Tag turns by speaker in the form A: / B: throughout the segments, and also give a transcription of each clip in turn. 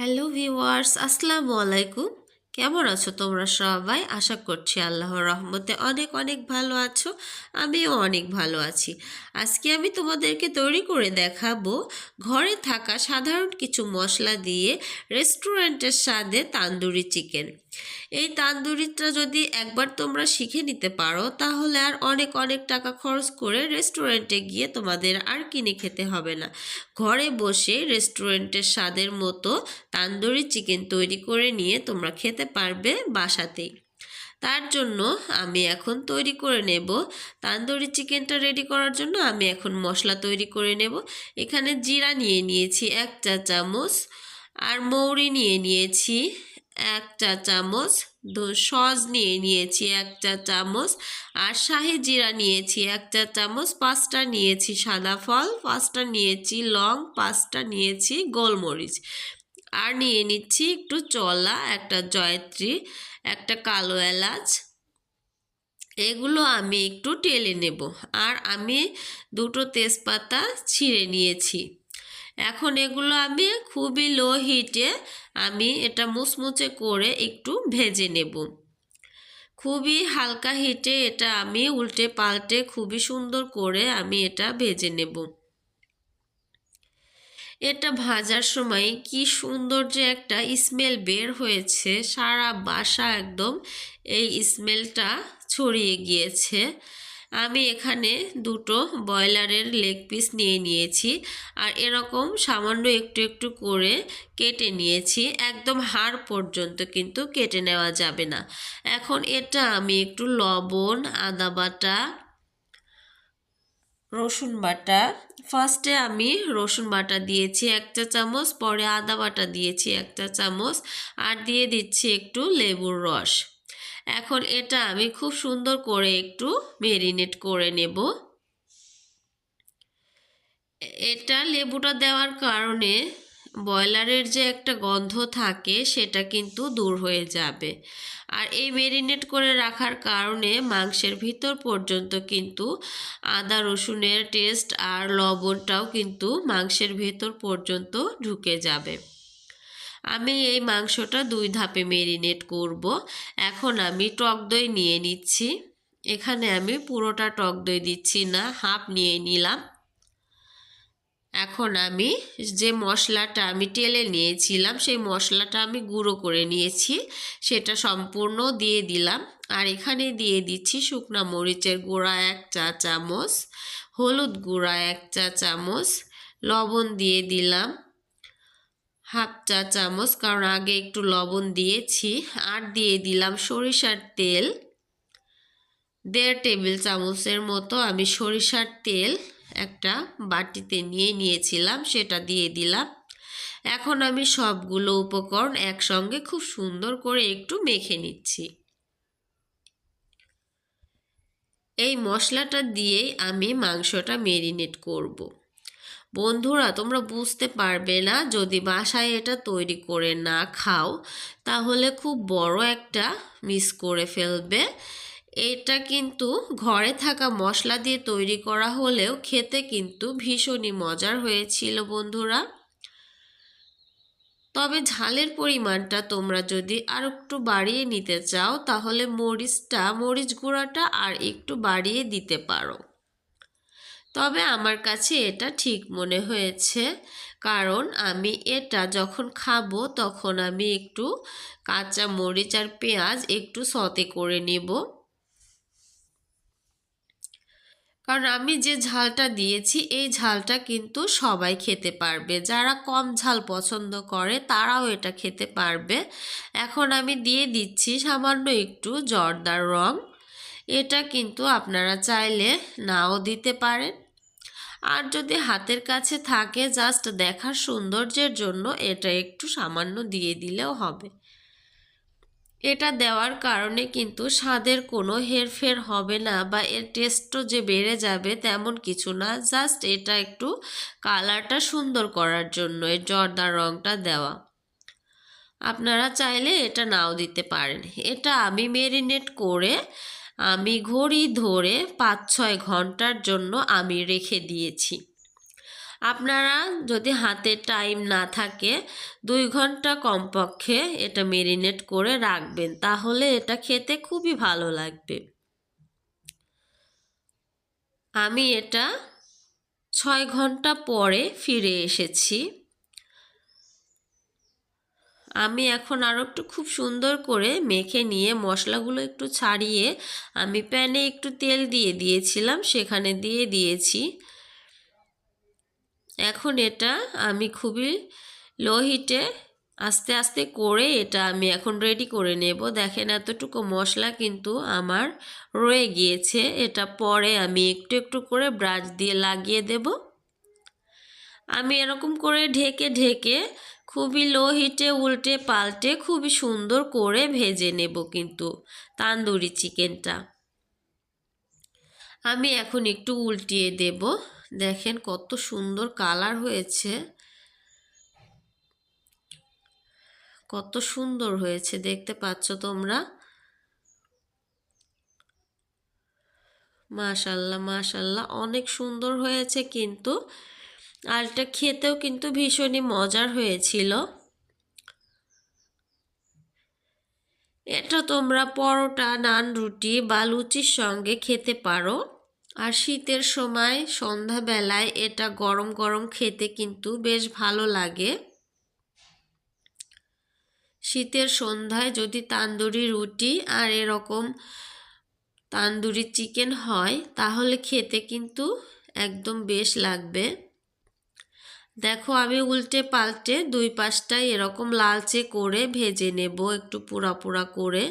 A: Hello viewers আসসালামু আলাইকুম। কেমন আছো তোমরা সবাই? আশা করছি আল্লাহর রহমতে অনেক অনেক ভালো আছো, আমিও অনেক ভালো আছি। আজকে আমি তোমাদেরকে তৈরি করে দেখাবো ঘরে থাকা সাধারণ কিছু মশলা দিয়ে রেস্টুরেন্টের স্বাদে তান্দুরি চিকেন এই তান্দুরিটা যদি একবার তোমরা শিখে নিতে পারো, তাহলে আর অনেক অনেক টাকা খরচ করে রেস্টুরেন্টে গিয়ে তোমাদের আর কিনে খেতে হবে না। ঘরে বসে রেস্টুরেন্টের স্বাদের মতো তান্দুরি চিকেন তৈরি করে নিয়ে তোমরা খেতে পারবে বাসাতেই। তার জন্য আমি এখন তৈরি করে নেব। তান্দুরি চিকেনটা রেডি করার জন্য আমি এখন মশলা তৈরি করে নেব। এখানে জিরা নিয়ে নিয়েছি এক চা চামচ আর মৌরি নিয়ে নিয়েছি। এক চা চামচ সস নিয়ে নিয়েছি এক চা চামচ, আর শাহি জিরা নিয়েছি এক চা চামচ, পাঁচটা নিয়েছি সাদা ফল, পাঁচটা নিয়েছি লং, পাঁচটা নিয়েছি গোলমরিচ। আর নিয়ে নিচ্ছি একটু চলা, একটা জয়ত্রী, একটা কালো এলাচ। এগুলো আমি একটু টেলে নেব। আর আমি দুটো তেজপাতা ছিঁড়ে নিয়েছি। এখন এগুলো আমি খুবই লো হিটে আমি এটা মুচমুচে করে একটু ভেজে নেব। খুবই হালকা হিটে এটা আমি উল্টে পাল্টে খুবই সুন্দর করে আমি এটা ভেজে নেব। এটা ভাজার সময় কি সুন্দর যে একটা স্মেল বের হয়েছে, সারা বাসা একদম এই স্মেলটা ছড়িয়ে গিয়েছে। আমি এখানে দুটো ব্রয়লারের লেগ পিস নিয়ে নিয়েছি আর এরকম সামান্য একটু একটু করে কেটে নিয়েছি। একদম হাড় পর্যন্ত কিন্তু কেটে নেওয়া যাবে না। এখন এটা আমি একটু লবণ, আদা বাটা, রসুন বাটা। ফার্স্টে আমি রসুন বাটা দিয়েছি এক চা চামচ, পরে আদা বাটা দিয়েছি এক চা চামচ, আর দিয়ে দিচ্ছি একটু লেবুর রস। এখন এটা আমি খুব সুন্দর করে একটু মেরিনেট করে নেব। এটা লেবুটা দেওয়ার কারণে ব্রয়লারের যে একটা গন্ধ থাকে সেটা কিন্তু দূর হয়ে যাবে। আর এই মেরিনেট করে রাখার কারণে মাংসের ভিতর পর্যন্ত কিন্তু আদা, রসুনের টেস্ট আর লবণটাও কিন্তু মাংসের ভেতর পর্যন্ত ঢুকে যাবে। আমি এই মাংসটা দুই ধাপে মেরিনেট করব। এখন আমি টক দই নিয়ে নিচ্ছি। এখানে আমি পুরোটা টক দই দিচ্ছি না, হাফ নিয়ে নিলাম। এখন আমি যে মশলাটা আমি টেলে নিয়েছিলাম, সেই মশলাটা আমি গুঁড়ো করে নিয়েছি। সেটা সম্পূর্ণ দিয়ে দিলাম। আর এখানে দিয়ে দিচ্ছি শুকনা মরিচের গুঁড়া এক চা চামচ, হলুদ গুঁড়া এক চা চামচ, লবণ দিয়ে দিলাম। হাফ চা চামচ, কারণ আগে একটু লবণ দিয়েছি। আর দিয়ে দিলাম সরিষার তেল। দেড় টেবিল চামচের মতো আমি সরিষার তেল একটা বাটিতে নিয়ে নিয়েছিলাম, সেটা দিয়ে দিলাম। এখন আমি সবগুলো উপকরণ একসঙ্গে খুব সুন্দর করে একটু মেখে নিচ্ছি। এই মশলাটা দিয়েই আমি মাংসটা মেরিনেট করব। বন্ধুরা, তোমরা বুঝতে পারবে না, যদি বাসায় এটা তৈরি করে না খাও, তাহলে খুব বড় একটা মিস করে ফেলবে। এটা কিন্তু ঘরে থাকা মশলা দিয়ে তৈরি করা হলেও খেতে কিন্তু ভীষণই মজার হয়েছিল বন্ধুরা। তবে ঝালের পরিমাণটা তোমরা যদি আর একটু বাড়িয়ে নিতে চাও, তাহলে মরিচটা, মরিচ গুঁড়াটা আর একটু বাড়িয়ে দিতে পারো। তবে আমার কাছে এটা ঠিক মনে হয়েছে। কারণ আমি এটা যখন খাব তখন আমি একটু কাঁচা মরিচ আর পেঁয়াজ একটু সতে করে নেব। কারণ আমি যে ঝালটা দিয়েছি, এই ঝালটা কিন্তু সবাই খেতে পারবে। যারা কম ঝাল পছন্দ করে তারাও এটা খেতে পারবে। এখন আমি দিয়ে দিচ্ছি সামান্য একটু জর্দার রং। এটা কিন্তু আপনারা চাইলে নাও দিতে পারেন। আর যদি হাতের কাছে থাকে জাস্ট দেখার সৌন্দর্যের জন্য এটা একটু সামান্য দিয়ে দিলেও হবে। এটা দেওয়ার কারণে কিন্তু স্বাদের কোনো হেরফের হবে না বা এর টেস্টও যে বেড়ে যাবে তেমন কিছু না। জাস্ট এটা একটু কালারটা সুন্দর করার জন্য এই জর্দার রঙটা দেওয়া। আপনারা চাইলে এটা নাও দিতে পারেন। এটা আমি মেরিনেট করে আমি ঘড়ি ধরে পাঁচ ছয় ঘণ্টার জন্য আমি রেখে দিয়েছি। আপনারা যদি হাতে টাইম না থাকে, দুই ঘণ্টা কমপক্ষে এটা মেরিনেট করে রাখবেন, তাহলে এটা খেতে খুবই ভালো লাগবে। আমি এটা ছয় ঘণ্টা পরে ফিরে এসেছি। আমি এখন আরও একটু খুব সুন্দর করে মেখে নিয়ে মশলাগুলো একটু ছাড়িয়ে আমি প্যানে একটু তেল দিয়ে দিয়েছিলাম, সেখানে দিয়ে দিয়েছি। এখন এটা আমি খুবই লো হিটে আস্তে আস্তে করে এটা আমি এখন রেডি করে নেব। দেখেন এতটুকু মশলা কিন্তু আমার রয়ে গিয়েছে। এটা পরে আমি একটু একটু করে ব্রাশ দিয়ে লাগিয়ে দেব। আমি এরকম করে ঢেকে ঢেকে খুবই লো হিটে উল্টে পাল্টে খুবই সুন্দর করে ভেজে নেব কিন্তু তান্দুরি চিকেনটা। আমি এখন একটু উল্টিয়ে দেব। দেখেন কত সুন্দর কালার হয়েছে। কত সুন্দর হয়েছে, দেখতে পাচ্ছ তোমরা? মাশাল্লাহ মাশাল্লাহ, অনেক সুন্দর হয়েছে কিন্তু আর এটা খেতেও কিন্তু ভীষণই মজার হয়েছিল। এটা তোমরা পরোটা, নান, রুটি বা লুচির সঙ্গে খেতে পারো। আর শীতের সময় সন্ধ্যাবেলায় এটা গরম গরম খেতে কিন্তু বেশ ভালো লাগে। শীতের সন্ধ্যায় যদি তান্দুরি রুটি আর এরকম তান্দুরি চিকেন হয়, তাহলে খেতে কিন্তু একদম বেশ লাগবে। দেখো, আমি উল্টে পাল্টে দুই পাশটাই এরকম লালচে করে ভেজে নেব একটু পোড়া পোড়া করে।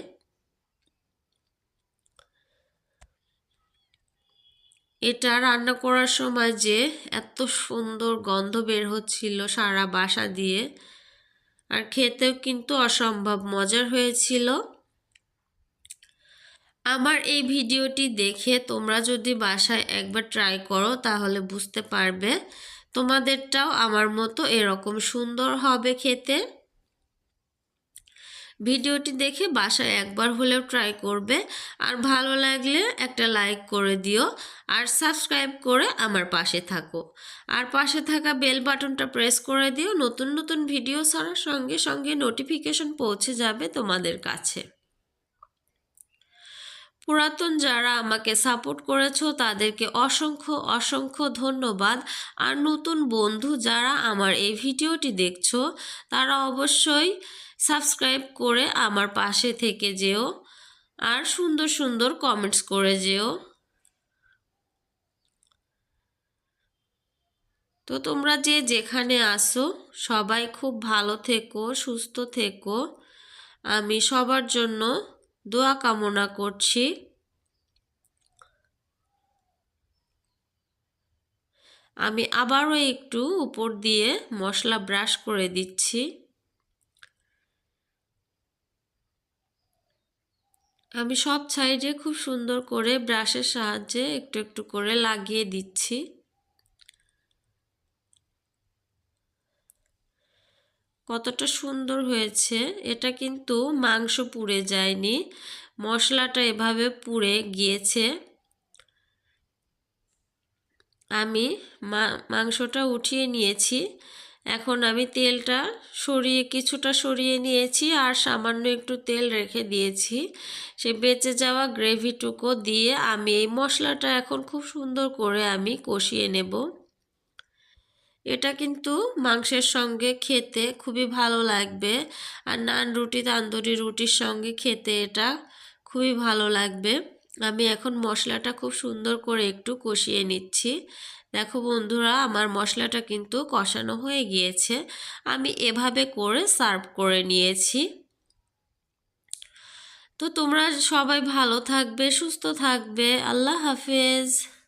A: এটা রান্না করার সময় যে এত সুন্দর গন্ধ বের হচ্ছিল সারা বাসা দিয়ে, আর খেতেও কিন্তু অসম্ভব মজার হয়েছিল। আমার এই ভিডিওটি দেখে তোমরা যদি বাসায় একবার ট্রাই করো, তাহলে বুঝতে পারবে তোমাদেরটাও আমার মতো এরকম সুন্দর হবে খেতে। ভিডিওটি দেখে বাসায় একবার হলেও ট্রাই করবে। আর ভালো লাগলে একটা লাইক করে দিও। আর সাবস্ক্রাইব করে আমার পাশে থাকো। আর পাশে থাকা বেল বাটনটা প্রেস করে দিও। নতুন নতুন ভিডিও ছাড়ার সঙ্গে সঙ্গে নোটিফিকেশন পৌঁছে যাবে তোমাদের কাছে। পুরাতন যারা আমাকে সাপোর্ট করেছ, তাদেরকে অসংখ্য অসংখ্য ধন্যবাদ। আর নতুন বন্ধু যারা আমার এই ভিডিওটি দেখছ, তারা অবশ্যই সাবস্ক্রাইব করে আমার পাশে থেকে যেও আর সুন্দর সুন্দর কমেন্টস করে যেও। তো তোমরা যে যেখানে আসো সবাই খুব ভালো থেকো, সুস্থ থেকো। আমি সবার জন্য দোয়া কামনা করছি। আমি আবারও একটু উপর দিয়ে মশলা ব্রাশ করে দিচ্ছি। আমি সব সাইডে খুব সুন্দর করে ব্রাশের সাহায্যে একটু একটু করে লাগিয়ে দিচ্ছি। কতটা সুন্দর হয়েছে, এটা কিন্তু মাংস পুড়ে যায়নি। মশলাটা এভাবে পুড়ে গিয়েছে। আমি মাংসটা উঠিয়ে নিয়েছি। এখন আমি তেলটা সরিয়ে, কিছুটা সরিয়ে নিয়েছি আর সামান্য একটু তেল রেখে দিয়েছি। সে বেঁচে যাওয়া গ্রেভিটুকু দিয়ে আমি এই মশলাটা এখন খুব সুন্দর করে আমি কষিয়ে নেব। এটা কিন্তু মাংসের সঙ্গে খেতে খুবই ভালো লাগবে। আর নান রুটি, তান্দুরি রুটির সঙ্গে খেতে এটা খুবই ভালো লাগবে। আমি এখন মশলাটা খুব সুন্দর করে একটু কষিয়ে নিচ্ছি। দেখো বন্ধুরা, আমার মশলাটা কিন্তু কষানো হয়ে গিয়েছে। আমি এভাবে করে সার্ভ করে নিয়েছি। তো তোমরা সবাই ভালো থাকবে, সুস্থ থাকবে। আল্লাহ হাফেজ।